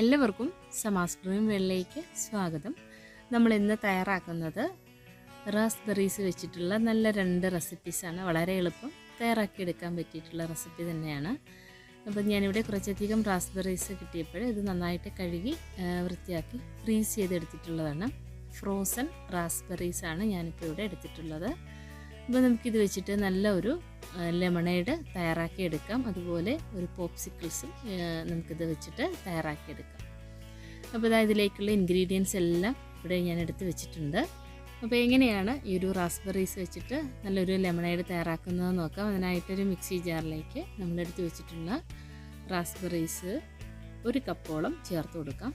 എല്ലാവർക്കും സമാസ് ഡ്രീം വെള്ളിലേക്ക് സ്വാഗതം. നമ്മൾ ഇന്ന് തയ്യാറാക്കുന്നത് റാസ്ബെറീസ് വെച്ചിട്ടുള്ള നല്ല രണ്ട് റെസിപ്പീസാണ് വളരെ എളുപ്പം തയ്യാറാക്കിയെടുക്കാൻ പറ്റിയിട്ടുള്ള റെസിപ്പി തന്നെയാണ്. അപ്പം ഞാനിവിടെ കുറച്ചധികം റാസ്ബെറീസ് കിട്ടിയപ്പോൾ ഇത് നന്നായിട്ട് കഴുകി വൃത്തിയാക്കി ഫ്രീസ് ചെയ്തെടുത്തിട്ടുള്ളതാണ്. ഫ്രോസൺ റാസ്ബെറീസാണ് ഞാനിപ്പോൾ ഇവിടെ എടുത്തിട്ടുള്ളത്. അപ്പോൾ നമുക്കിത് വെച്ചിട്ട് നല്ല ഒരു ലെമണേഡ് തയ്യാറാക്കി എടുക്കാം. അതുപോലെ ഒരു പോപ്സിക്കിൾസും നമുക്കിത് വെച്ചിട്ട് തയ്യാറാക്കി എടുക്കാം. അപ്പോൾ ഇതാ ഇതിലേക്കുള്ള ഇൻഗ്രീഡിയൻസ് എല്ലാം ഇവിടെ ഞാൻ എടുത്ത് വെച്ചിട്ടുണ്ട്. അപ്പോൾ എങ്ങനെയാണ് ഈ ഒരു റാസ്ബെറീസ് വെച്ചിട്ട് നല്ലൊരു ലെമണേഡ് തയ്യാറാക്കുന്നത് നോക്കാം. അതിനായിട്ടൊരു മിക്സി ജാറിലേക്ക് നമ്മളെടുത്ത് വെച്ചിട്ടുള്ള റാസ്ബെറീസ് ഒരു കപ്പോളം ചേർത്ത് കൊടുക്കാം.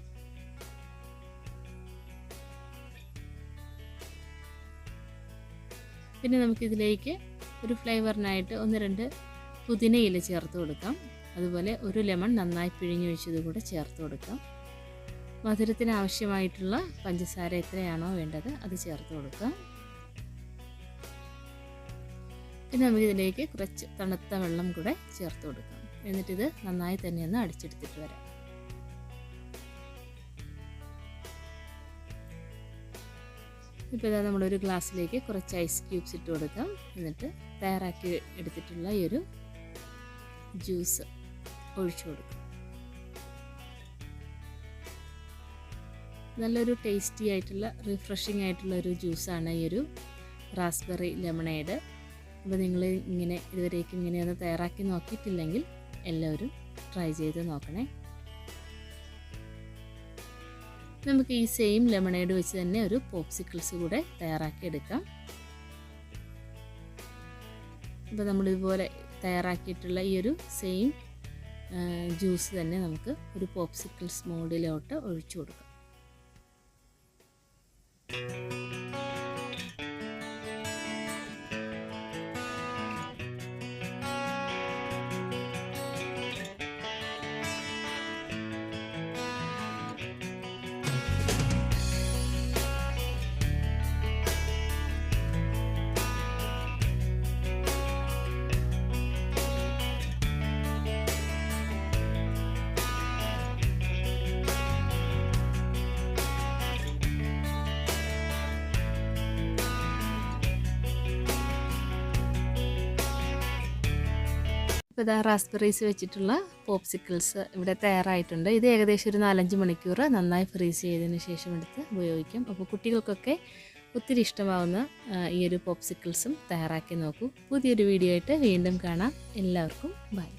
പിന്നെ നമുക്കിതിലേക്ക് ഒരു ഫ്ലേവറിനായിട്ട് ഒന്ന് രണ്ട് പുതിനയില ചേർത്ത് കൊടുക്കാം. അതുപോലെ ഒരു ലെമൺ നന്നായി പിഴിഞ്ഞൊഴിച്ചത് കൂടെ ചേർത്ത് കൊടുക്കാം. മധുരത്തിന് ആവശ്യമായിട്ടുള്ള പഞ്ചസാര എത്രയാണോ വേണ്ടത് അത് ചേർത്ത് കൊടുക്കാം. പിന്നെ നമുക്കിതിലേക്ക് കുറച്ച് തണുത്ത വെള്ളം കൂടെ ചേർത്ത് കൊടുക്കാം. എന്നിട്ടിത് നന്നായി തന്നെ ഒന്ന് അടിച്ചെടുത്തിട്ട് വരാം. ഇപ്പോൾ ഇതാ നമ്മളൊരു ഗ്ലാസ്സിലേക്ക് കുറച്ച് ഐസ് ക്യൂബ്സ് ഇട്ട് കൊടുക്കാം. എന്നിട്ട് തയ്യാറാക്കി എടുത്തിട്ടുള്ള ഈ ഒരു ജ്യൂസ് ഒഴിച്ചു കൊടുക്കാം. നല്ലൊരു ടേസ്റ്റി ആയിട്ടുള്ള റിഫ്രഷിംഗ് ആയിട്ടുള്ള ഒരു ജ്യൂസാണ് ഈ ഒരു റാസ്ബെറി ലെമണേഡ് അപ്പോൾ നിങ്ങൾ ഇങ്ങനെ ഇതുവരേക്കും ഇങ്ങനെ തയ്യാറാക്കി നോക്കിയിട്ടില്ലെങ്കിൽ എല്ലാവരും ട്രൈ ചെയ്ത് നോക്കണേ. നമുക്ക് ഈ സെയിം ലെമണേഡ് വെച്ച് തന്നെ ഒരു പോപ്സിക്കിൾസ് കൂടെ തയ്യാറാക്കി എടുക്കാം. അപ്പോൾ നമ്മളിതുപോലെ തയ്യാറാക്കിയിട്ടുള്ള ഈ ഒരു സെയിം ജ്യൂസ് തന്നെ നമുക്ക് ഒരു പോപ്സിക്കിൾസ് മോഡിലോട്ട് ഒഴിച്ചു കൊടുക്കാം. ഇപ്പോൾ ഇതാ റാസ്ബെറീസ് വെച്ചിട്ടുള്ള പോപ്സിക്കിൾസ് ഇവിടെ തയ്യാറായിട്ടുണ്ട്. ഇത് ഏകദേശം ഒരു നാലഞ്ച് മണിക്കൂർ നന്നായി ഫ്രീസ് ചെയ്തതിന് ശേഷം എടുത്ത് ഉപയോഗിക്കും. അപ്പോൾ കുട്ടികൾക്കൊക്കെ ഒത്തിരി ഇഷ്ടമാവുന്ന ഈ ഒരു പോപ്സിക്കിൾസും തയ്യാറാക്കി നോക്കൂ. പുതിയൊരു വീഡിയോ ആയിട്ട് വീണ്ടും കാണാം. എല്ലാവർക്കും ബൈ